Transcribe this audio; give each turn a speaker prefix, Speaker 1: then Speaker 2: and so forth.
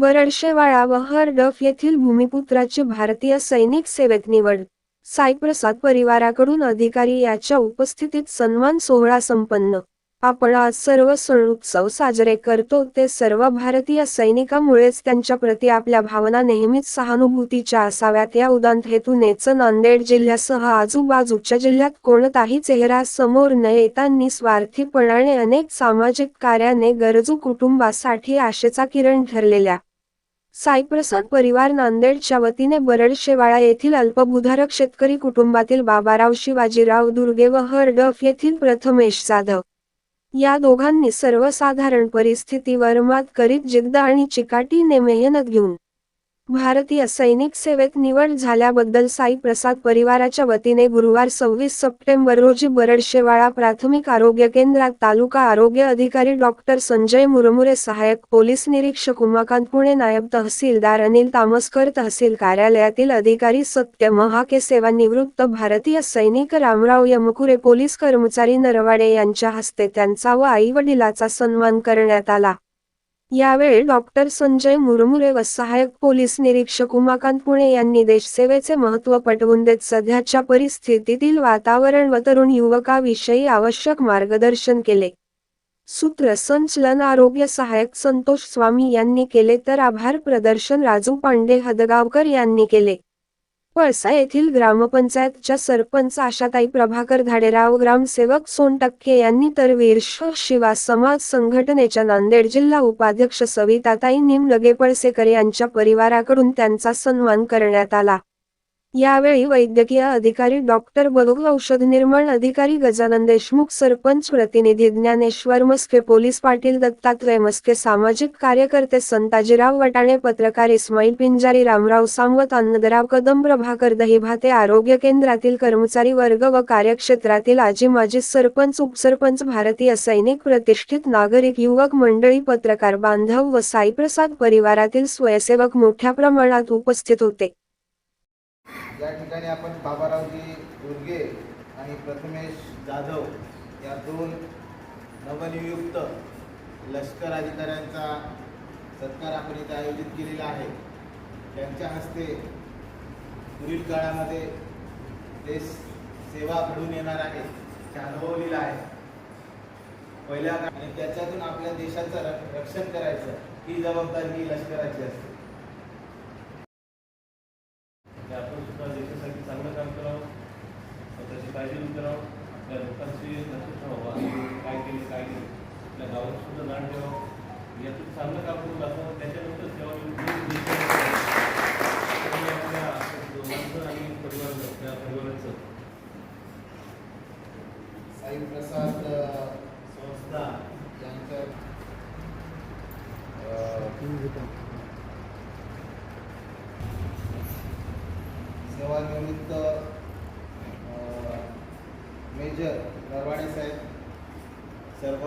Speaker 1: बरडशेवाळा व हरडफ येथील भूमिपुत्राची भारतीय सैनिक सेवेत निवड. साईप्रसाद परिवाराकडून अधिकारी याच्या उपस्थितीत सन्मान सोहळा संपन्न. आपण आज सर्व सण उत्सव साजरे करतो ते सर्व भारतीय सैनिकामुळेच त्यांच्या प्रती आपल्या भावना नेहमीच सहानुभूतीच्या असाव्यात. या उदांत हेतूनेच नांदेड जिल्ह्यासह आजूबाजूच्या जिल्ह्यात कोणताही चेहरा समोर न येता निस्वार्थीपणाने अनेक सामाजिक कार्याने गरजू कुटुंबासाठी आशेचा किरण ठरलेल्या साईप्रसाद परिवार नांदेडच्या वतीने बरडशेवाळा येथील अल्पभूधारक शेतकरी कुटुंबातील बाबाराव शिवाजीराव दुर्गे व हरडफ येथील प्रथमेश जाधव. या दोघांनी सर्वसाधारण परिस्थितीवर मात करीत जिद्द आणि चिकाटीने मेहनत घेऊन भारतीय सैनिक सेवेत निवड झाल्याबद्दल साई प्रसाद परिवाराच्या वतीने गुरुवार सव्वीस सप्टेंबर रोजी बरडशेवाळा प्राथमिक आरोग्य केंद्रात तालुका आरोग्य अधिकारी डॉक्टर संजय मुरमुरे सहाय्यक पोलीस निरीक्षक उमाकांत पुणे नायब तहसीलदार अनिल तामसकर तहसील कार्यालयातील अधिकारी सत्य महाके सेवानिवृत्त भारतीय सैनिक रामराव यमकुरे पोलीस कर्मचारी नरवाडे यांच्या हस्ते त्यांचा व आई वडिलाचा सन्मान करण्यात आला. यावेळी डॉक्टर संजय मुरमुरे व सहाय्यक पोलीस निरीक्षक उमाकांत पुणे यांनी देशसेवेचे महत्त्व पटवून देत सध्याच्या परिस्थितीतील वातावरण व तरुण युवकाविषयी आवश्यक मार्गदर्शन केले. सूत्रसंचलन आरोग्य सहाय्यक संतोष स्वामी यांनी केले तर आभार प्रदर्शन राजू पांडे हदगावकर यांनी केले. पळसा येथील ग्रामपंचायतच्या सरपंच आशाताई प्रभाकर धाडेराव ग्रामसेवक सोनटक्के यांनी तर वीरश शिवा समाज संघटनेच्या नांदेड जिल्हा उपाध्यक्ष सविताताई निमलगे पळसेकर यांच्या परिवाराकडून त्यांचा सन्मान करण्यात आला. यावेळी वैद्यकीय अधिकारी डॉक्टर बलुग औषध निर्माण अधिकारी गजानन देशमुख सरपंच प्रतिनिधी ज्ञानेश्वर मस्के पोलीस पाटील दत्तात्रय मस्के सामाजिक कार्यकर्ते संताजीराव वटाणे पत्रकार इस्माईल पिंजारी रामराव सांगवत अन्नदराव कदम प्रभाकर दहिभाते आरोग्य केंद्रातील कर्मचारी वर्ग व कार्यक्षेत्रातील आजी माजी सरपंच उपसरपंच भारतीय सैनिक प्रतिष्ठित नागरिक युवक मंडळी पत्रकार बांधव व साईप्रसाद परिवारातील स्वयंसेवक मोठ्या प्रमाणात उपस्थित होते.
Speaker 2: या ठिकाणी आपण बाबारावजी दुर्गे आणि प्रथमेश जाधव या दोन नवनियुक्त लष्कर अधिकाऱ्यांचा सत्कार आपण इथे आयोजित केलेला आहे. त्यांच्या हस्ते पुढील काळामध्ये देश सेवा घडून येणार आहे ते अनुभवलेलं आहे. पहिल्या आणि त्याच्यातून आपल्या देशाचं र- रक्षण करायचं ही जबाबदारी ही लष्कराची असते.
Speaker 3: चांगलं काम करून दाखवावं त्याच्यानंतर सेवा आपल्या आणि परिवार त्या परिवाराचं
Speaker 2: साईप्रसाद अ, संस्था यांच्या सेवानिवृत्त अ, मेजर नरवाडे साहेब सर्व